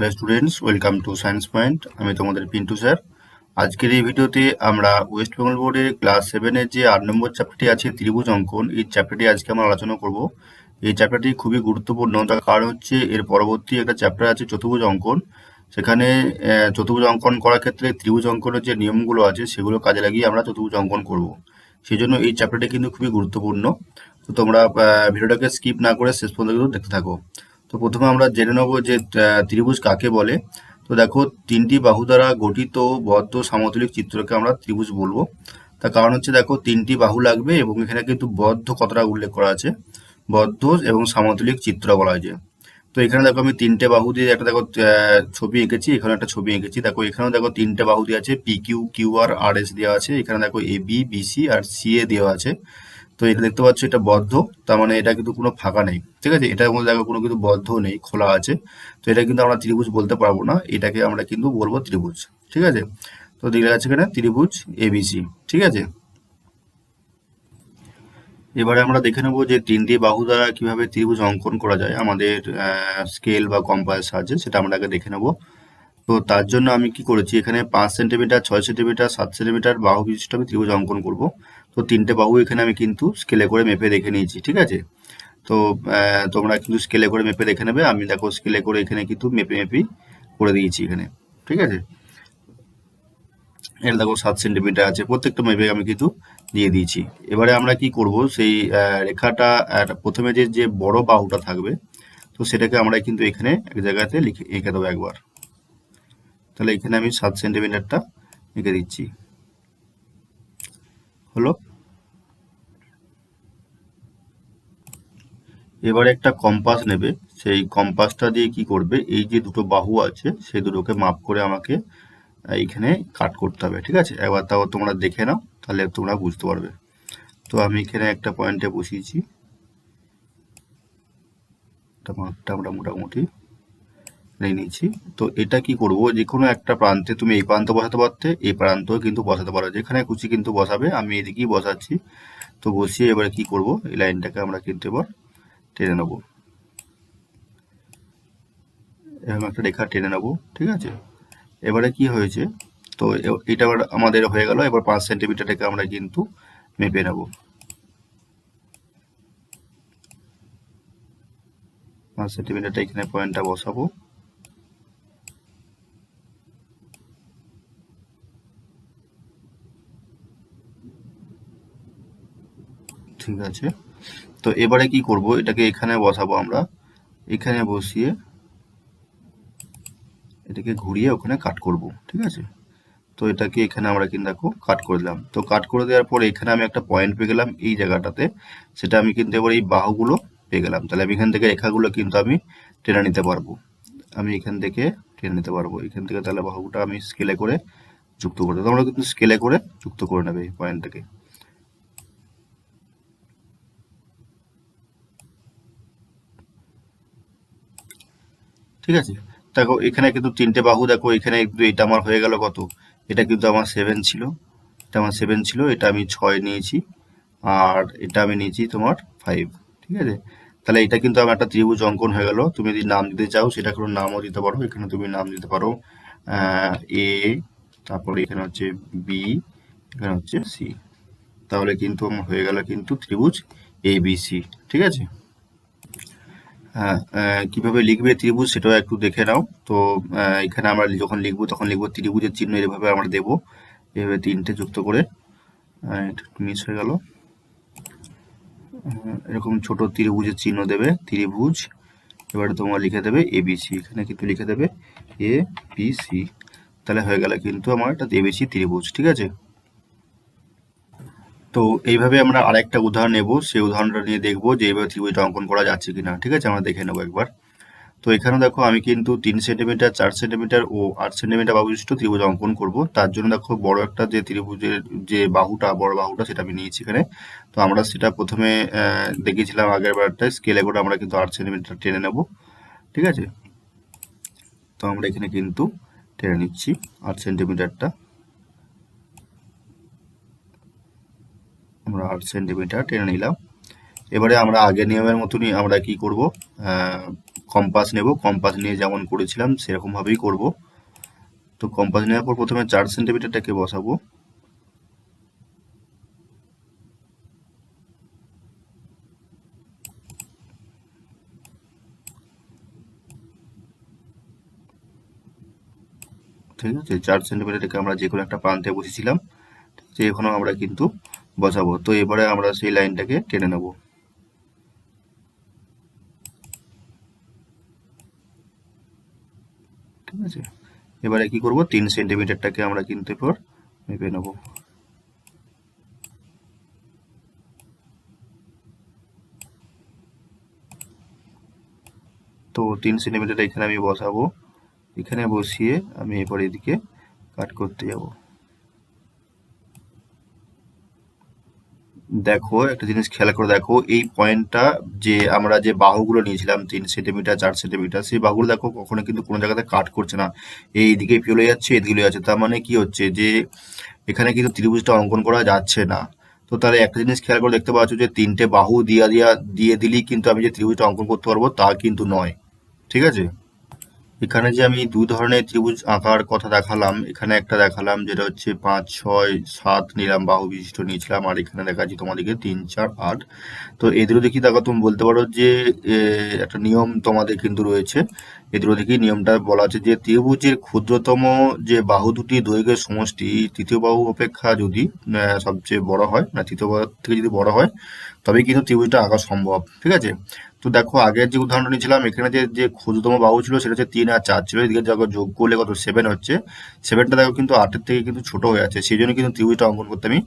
Hello students welcome to science point আমি তোমাদের Pintu sir. আজকের এই ভিডিওতে আমরা ওয়েস্ট বেঙ্গল বোর্ডের ক্লাস সেভেনের যে আট নম্বর চ্যাপ্টারটি আছে, ত্রিভুজ অঙ্কন, এই চ্যাপ্টারটি আজকে আমরা আলোচনা করব। এই চ্যাপ্টারটি খুবই গুরুত্বপূর্ণ, তার কারণ হচ্ছে এর পরবর্তী একটা চ্যাপ্টার আছে চতুর্ভুজ অঙ্কন। সেখানে চতুর্ভুজ অঙ্কন করার ক্ষেত্রে ত্রিভুজ অঙ্কনের যে নিয়মগুলো আছে, সেগুলো কাজে লাগিয়ে আমরা চতুর্ভুজ অঙ্কন করব। সেই জন্য এই চ্যাপ্টারটি কিন্তু খুবই গুরুত্বপূর্ণ। তো তোমরা ভিডিওটাকে স্কিপ না করে শেষ পর্যন্ত দেখতে থাকো। তো প্রথমে আমরা জেনে নেব যে ত্রিভুজ কাকে বলে? তো দেখো, তিনটি বাহু দ্বারা গঠিত বদ্ধ সামতুলিক চিত্রকে আমরা ত্রিভুজ বলব। তার কারণ হচ্ছে, দেখো, তিনটি বাহু লাগবে এবং এখানে কিন্তু বদ্ধ কতটা উল্লেখ করা আছে? বদ্ধ এবং সামতুলিক চিত্র বলা হয়েছে। তো এখানে দেখো, আমি তিনটে বাহু দিয়ে একটা, দেখো ছবি এঁকেছি এখানে একটা ছবি এঁকেছি। দেখো, এখানেও দেখো, তিনটে বাহু দিয়ে আছে P Q Q R R S দেওয়া আছে। এখানে দেখো এ বি বি সি আর সি এ দেওয়া আছে। তো এটা দেখতে পাচ্ছ এটা বদ্ধ, তার মানে এটা কিন্তু কোনো ফাঁকা নেই, ঠিক আছে? এটার মধ্যে দেখো কোনো কিন্তু বদ্ধ নেই, খোলা আছে। তো এটা কিন্তু আমরা ত্রিভুজ বলতে পারব না, এটাকে আমরা কিন্তু বলব ত্রিভুজ, ঠিক আছে? তো দেখে আছে এখানে ত্রিভুজ এবিসি, ঠিক আছে? এবারে আমরা দেখে নেব যে তিনটি বাহু দ্বারা কীভাবে ত্রিভুজ অঙ্কন করা যায়, আমাদের স্কেল বা কম্পাসের সাহায্যে, সেটা আমরা আগে দেখে নেব। তো তার জন্য আমি কি করেছি, এখানে পাঁচ সেন্টিমিটার ছয় সেন্টিমিটার সাত সেন্টিমিটার বাহু বিশিষ্ট আমি ত্রিভুজ অঙ্কন করব। তো তিনটে বাহু এখানে আমি কিন্তু স্কেলে করে মেপে দেখে নিয়েছি, ঠিক আছে? তো তোমরা কিন্তু স্কেলে করে মেপে দেখে নেবে। আমি দেখো স্কেলে করে এখানে কিন্তু মেপে মেপেই করে দিয়েছি এখানে, ঠিক আছে? এটা দেখো সাত সেন্টিমিটার আছে, প্রত্যেকটা মেপে আমি কিন্তু দিয়ে দিয়েছি। এবারে আমরা কি করব? সেই রেখাটা প্রথমে যে যে বড় বাহুটা থাকবে, তো সেটাকে আমরা কিন্তু এখানে এক জায়গাতে লিখে, এঁকে দেবো একবার। তাহলে এখানে আমি সাত সেন্টিমিটারটা এঁকে দিচ্ছি। হলো। এবারে একটা কম্পাস নেবে। সেই কম্পাসটা দিয়ে কি করবে? এই যে দুটো বাহু আছে, সেই দুটোকে মাপ করে আমাকে এইখানে কাট করতে হবে, ঠিক আছে? একবার তাও তোমরা দেখে নাও, তাহলে তোমরা বুঝতে পারবে। তো আমি এখানে একটা পয়েন্টে বসিয়েছি। মাপটা আমরা মোটামুটি নিয়ে নিয়েছি তো এটা কি করব? যে কোনো একটা প্রান্তে তুমি এই প্রান্ত বসাতে পারতে, এই প্রান্তও কিন্তু বসাতে পারো। যেখানে খুশি কিন্তু বসাবে, আমি এদিকেই বসাচ্ছি। তো বসিয়ে এবারে কি করব? এই লাইনটাকে আমরা কিন্তু এবার টেনে নেব। এরকম একটা রেখা টেনে নেব, ঠিক আছে? এবারে কি হয়েছে? তো এটা এবার আমাদের হয়ে গেল। এবার পাঁচ সেন্টিমিটারটাকে আমরা কিন্তু মেপে নেব। পাঁচ সেন্টিমিটারটা এখানে পয়েন্টটা বসাবো। ঠিক আছে। তো এবারে কি করব? এটাকে এখানে বসাবো আমরা। এখানে বসিয়ে এটাকে ঘুরিয়ে ওখানে কাট করব, ঠিক আছে? তো এটাকে এখানে আমরা কিন্তু দেখো কাট করে দিলাম। তো কাট করে দেওয়ার পরে এখানে আমি একটা পয়েন্ট পেয়ে গেলাম এই জায়গাটাতে। সেটা আমি কিন্তু এবার এই বাহুগুলো পেয়ে গেলাম। তাহলে আমি এখান থেকে রেখাগুলো কিন্তু আমি টেনে নিতে পারব। আমি এখান থেকে টেনে নিতে পারব। এখান থেকে তাহলে বাহুটা আমি স্কেলে করে যুক্ত করে তোমরা কিন্তু স্কেলে করে যুক্ত করে নেবে এই পয়েন্টটাকে ঠিক আছে? দেখো, এখানে কিন্তু তিনটে বাহু, দেখো, এখানে কিন্তু এটা আমার হয়ে গেল কত? এটা কিন্তু আমার সেভেন ছিল। এটা আমার সেভেন ছিল, এটা আমি ছয় নিয়েছি, আর এটা আমি নিয়েছি তোমার ফাইভ ঠিক আছে? তাহলে এটা কিন্তু আমার একটা ত্রিভুজ অঙ্কন হয়ে গেল। তুমি যদি নাম দিতে চাও, সেটা কোনো নামও দিতে পারো। এখানে তুমি নাম দিতে পারো এ তারপরে এখানে হচ্ছে বি এখানে হচ্ছে সি তাহলে কিন্তু আমার হয়ে গেল কিন্তু ত্রিভুজ এ বি সি ঠিক আছে? কীভাবে লিখবে ত্রিভুজ সেটাও একটু দেখে নাও। তো এখানে আমরা যখন লিখব তখন লিখব ত্রিভুজের চিহ্ন এভাবে আমরা দেবো। এভাবে তিনটে যুক্ত করে মিস হয়ে গেল। এরকম ছোট ত্রিভুজের চিহ্ন দেবে, ত্রিভুজ। এবারে তোমরা লিখে দেবে এবিসি এখানে কিন্তু লিখে দেবে এ বি সি তাহলে হয়ে গেল কিন্তু আমার এটা এবিসি ত্রিভুজ, ঠিক আছে? তো এইভাবে আমরা আরেকটা উদাহরণ নেব। সেই উদাহরণটা নিয়ে দেখব যে এইভাবে ত্রিভুজটা অঙ্কন করা যাচ্ছে কিনা। ঠিক আছে? আমরা দেখে নেব একবার। তো এখানে দেখো আমি কিন্তু তিন সেন্টিমিটার চার সেন্টিমিটার ও আট সেন্টিমিটার বাহু বিশিষ্ট ত্রিভুজ অঙ্কন করব। তার জন্য দেখো বড় একটা যে ত্রিভুজের যে বাহুটা বড় বাহুটা সেটা আমি নিয়েছি এখানে। তো আমরা সেটা প্রথমে আহ, দেখিয়েছিলাম আগের বারটায়। স্কেলে করে আমরা কিন্তু আট সেন্টিমিটার টেনে নেব। ঠিক আছে? তো আমরা এখানে কিন্তু টেনে নিচ্ছি আট সেন্টিমিটারটা। আমরা আট সেন্টিমিটার টেনে নিলাম। এবারে আমরা আগের নিয়মের মতনই আমরা কি করব? কম্পাস নেব। কম্পাস নিয়ে যেমন করেছিলাম, সেরকমভাবেই করব। তো কম্পাস নেওয়ার পর প্রথমে চার সেন্টিমিটারটাকে বসাবো। ঠিক আছে? চার সেন্টিমিটারটাকে আমরা যে কোনো একটা প্রান্তে বসেছিলাম। ঠিক আছে? এখানেও আমরা কিন্তু বসাবো। তো এবারে আমরা সেই লাইনটাকে টেনে নেব। ঠিক আছে? এবারে কি করব? তিন সেন্টিমিটারটাকে আমরা কিন্তু এরপর মেপে নেব। তো তিন সেন্টিমিটার এখানে আমি বসাবো। এখানে বসিয়ে আমি এরপর এদিকে কাট করতে যাব। দেখো, একটা জিনিস খেয়াল করে দেখো, এই পয়েন্টটা যে আমরা যে বাহুগুলো নিয়েছিলাম, তিন সেন্টিমিটার চার সেন্টিমিটার সেই বাহুগুলো দেখো কখনো কিন্তু কোনো জায়গাতে কাট করছে না। এই দিকে চলে যাচ্ছে, এদিকে যাচ্ছে। তার মানে কি হচ্ছে যে, এখানে কিন্তু ত্রিভুজটা অঙ্কন করা যাচ্ছে না। তো তাহলে একটা জিনিস খেয়াল করে দেখতে পাচ্ছ যে, তিনটে বাহু দিয়া দিয়া, দিয়ে দিলেই কিন্তু আমি যে ত্রিভুজটা অঙ্কন করতে পারব তা কিন্তু নয়। ঠিক আছে? এখানে যে আমি দু ধরনের ত্রিভুজ আঁকার কথা দেখালাম, এখানে একটা দেখালাম যেটা হচ্ছে পাঁচ, ছয়, সাত নিলাম বাহু বিশিষ্ট নিয়েছিলাম আর এখানে দেখা দেখাচ্ছি তোমাদেরকে তিন, চার, আট। তো এদের দেখি দেখো তুমি বলতে পারো যে একটা নিয়ম তোমাদের কিন্তু রয়েছে। এদের দেখি নিয়মটা বলা আছে যে, ত্রিভুজের ক্ষুদ্রতম যে বাহু দুটি দৈর্ঘ্যের সমষ্টি, তৃতীয় বাহু অপেক্ষা যদি সবচেয়ে বড় হয়, না তৃতীয় বাহু থেকে যদি বড় হয় তবে কিন্তু ত্রিভুজটা আঁকা সম্ভব, ঠিক আছে? তো দেখো, আগের যে উদাহরণটা নিয়েছিলাম, এখানে যে যে ক্ষুদ্রতম বাহু ছিল, সেটা হচ্ছে তিন আর চার। ছিল এদিকে যখন যোগ করলে কত? সেভেন হচ্ছে। সেভেনটা দেখো কিন্তু আটের থেকে কিন্তু ছোট হয়ে আছে, সেই জন্য কিন্তু ত্রিভুজটা অঙ্কন করতে আমি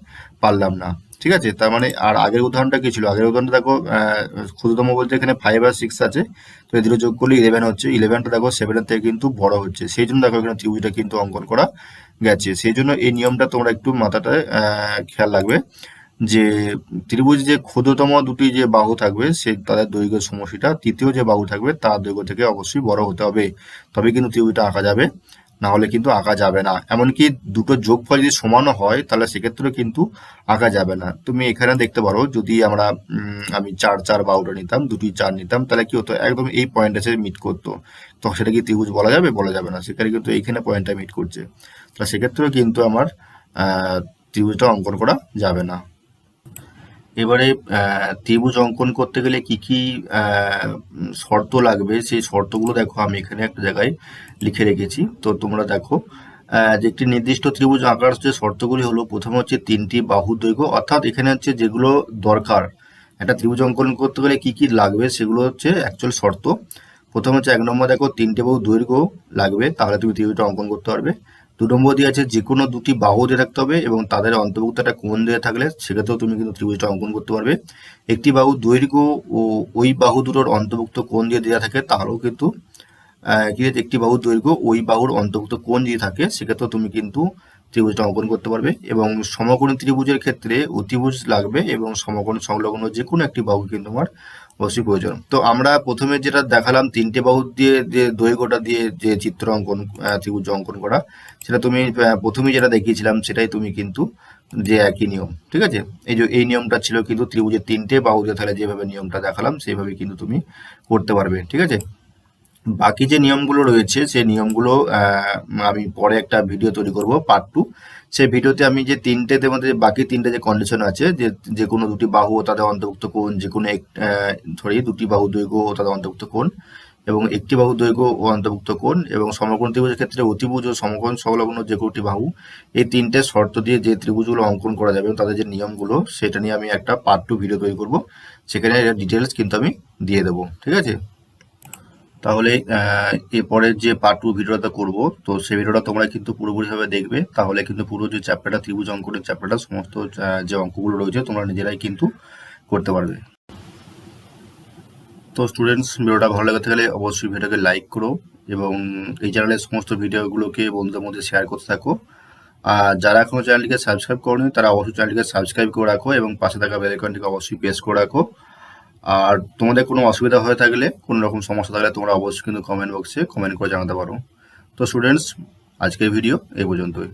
পারলাম না। ঠিক আছে? তার মানে আর আগের উদাহরণটা কি ছিল? আগের উদাহরণটা দেখো ক্ষুদ্রতম বলতে এখানে ফাইভ আর সিক্স আছে। তো এদিকে যোগ করলে ইলেভেন হচ্ছে। ইলেভেনটা দেখো সেভেনের থেকে কিন্তু বড় হচ্ছে। সেই জন্য দেখো, এখানে ত্রিভুজটা কিন্তু অঙ্কন করা গেছে। সেই জন্য এই নিয়মটা তোমরা একটু মাথাটায় খেয়াল রাখবে। যে ত্রিভুজ যে ক্ষুদ্রতম দুটি যে বাহু থাকবে, সে তাদের দৈর্ঘ্য সমষ্টিটা, তৃতীয় যে বাহু থাকবে, তার দৈর্ঘ্য থেকে অবশ্যই বড় হতে হবে। তবে কিন্তু ত্রিভুজটা আঁকা যাবে, না হলে কিন্তু আঁকা যাবে না। এমনকি দুটো যোগফল যদি সমানও হয়, তাহলে সেক্ষেত্রে কিন্তু আঁকা যাবে না। তুমি এখানে দেখতে পারো, যদি আমরা আমি চার চার বাহুটা নিতাম, দুটি চার নিতাম, তাহলে কি হতো? একদম এই পয়েন্ট এসে মিট করতো। তো সেটা কি ত্রিভুজ বলা যাবে? বলা যাবে না। সেখানে কিন্তু এইখানে পয়েন্টটা মিট করছে। তাহলে সেক্ষেত্রেও কিন্তু আমার ত্রিভুজটা অঙ্কন করা যাবে না। এবারে ত্রিভুজ অঙ্কন করতে গেলে কি কি শর্ত লাগবে? সেই শর্তগুলো দেখো, আমি এখানে একটা জায়গায় লিখে রেখেছি। তো তোমরা দেখো যে একটি নির্দিষ্ট ত্রিভুজ আঁকার, যে শর্তগুলি হলো, প্রথমে হচ্ছে তিনটি বাহু দৈর্ঘ্য, অর্থাৎ এখানে হচ্ছে যেগুলো দরকার। একটা ত্রিভুজ অঙ্কন করতে গেলে কি কি লাগবে, সেগুলো হচ্ছে অ্যাকচুয়াল শর্ত। প্রথম হচ্ছে এক নম্বর দেখো, তিনটে বাহু দৈর্ঘ্য লাগবে, তাহলে তুমি ত্রিভুজটা অঙ্কন করতে পারবে। দু নম্বর দিয়ে আছে যে কোনো দুটি বাহু দিয়ে থাকতে হবে এবং তাদের অন্তর্ভুক্ত একটা কোণ দিয়ে থাকলে সেক্ষেত্রেও তুমি কিন্তু ত্রিভুজটা অঙ্কন করতে পারবে। একটি বাহু দৈর্ঘ্য ও ওই বাহু দুটোর অন্তর্ভুক্ত কোণ দিয়ে দেওয়া থাকে তাহলেও কিন্তু একটি বাহু দৈর্ঘ্য ওই বাহুর অন্তর্ভুক্ত কোণ দিয়ে থাকে, সেক্ষেত্রেও তুমি কিন্তু ত্রিভুজটা অঙ্কন করতে পারবে এবং সমকোণী ত্রিভুজের ক্ষেত্রে অতিভুজ লাগবে এবং সমকোণ সংলগ্ন যে কোনো একটি বাহু কিন্তু আমার অবশ্যই প্রয়োজন। তো আমরা প্রথমে যেটা দেখালাম, তিনটে বাহু দিয়ে যে দৈর্ঘ্যটা দিয়ে যে চিত্র অঙ্কন ত্রিভুজ অঙ্কন করা, সেটা তুমি প্রথমে যেটা দেখিয়েছিলাম, সেটাই তুমি কিন্তু যে একই নিয়ম, ঠিক আছে? এই যে এই নিয়মটা ছিল কিন্তু ত্রিভুজের তিনটে বাহু দিয়ে তাহলে যেভাবে নিয়মটা দেখালাম, সেইভাবে কিন্তু তুমি করতে পারবে, ঠিক আছে? বাকি যে নিয়মগুলো রয়েছে, সেই নিয়মগুলো আমি পরে একটা ভিডিও তৈরি করব পার্ট টু সেই ভিডিওতে আমি যে তিনটেতে মধ্যে বাকি তিনটে যে কন্ডিশন আছে, যে যে কোনো দুটি বাহু তাদের অন্তর্ভুক্ত কোণ, যে কোনো এক সরি দুটি বাহু দৈর্ঘ্য ও তাদের অন্তর্ভুক্ত কোণ এবং একটি বাহু দৈর্ঘ্য ও অন্তর্ভুক্ত কোণ এবং সমকোণ ত্রিভুজের ক্ষেত্রে অতিভুজ ও সমকোণ সংলগ্ন যে কোটি বাহু, এই তিনটে শর্ত দিয়ে যে ত্রিভুজগুলো অঙ্কন করা যাবে এবং তাদের যে নিয়মগুলো, সেটা নিয়ে আমি একটা পার্ট টু ভিডিও তৈরি করব। সেখানে ডিটেলস কিন্তু আমি দিয়ে দেবো, ঠিক আছে? তাহলে এরপরের যে পার্ট টু ভিডিওটা করব, তো সেই ভিডিওটা তোমরা কিন্তু পুরোপুরিভাবে দেখবে। তাহলে কিন্তু পুরো যে চ্যাপ্টারটা ত্রিভুজ অঙ্কনের চ্যাপ্টারটা সমস্ত যে অঙ্কগুলো রয়েছে, তোমরা নিজেরাই কিন্তু করতে পারবে। তো স্টুডেন্টস ভিডিওটা ভালো লাগাতে গেলে অবশ্যই ভিডিওকে লাইক করো এবং এই চ্যানেলের সমস্ত ভিডিওগুলোকে বন্ধুদের মধ্যে শেয়ার করতে থাকো। আর যারা এখনও চ্যানেলটিকে সাবস্ক্রাইব করনি, তারা অবশ্যই চ্যানেলটিকে সাবস্ক্রাইব করে রাখো এবং পাশে থাকা বেলাইকনটিকে অবশ্যই প্রেস করে রাখো। আর তোমাদের কোনো অসুবিধা হয়ে থাকলে, কোনো রকম সমস্যা থাকলে তোমরা অবশ্যই কিন্তু কমেন্ট বক্সে কমেন্ট করে জানাতে পারো। তো স্টুডেন্টস আজকের ভিডিও এই পর্যন্তই।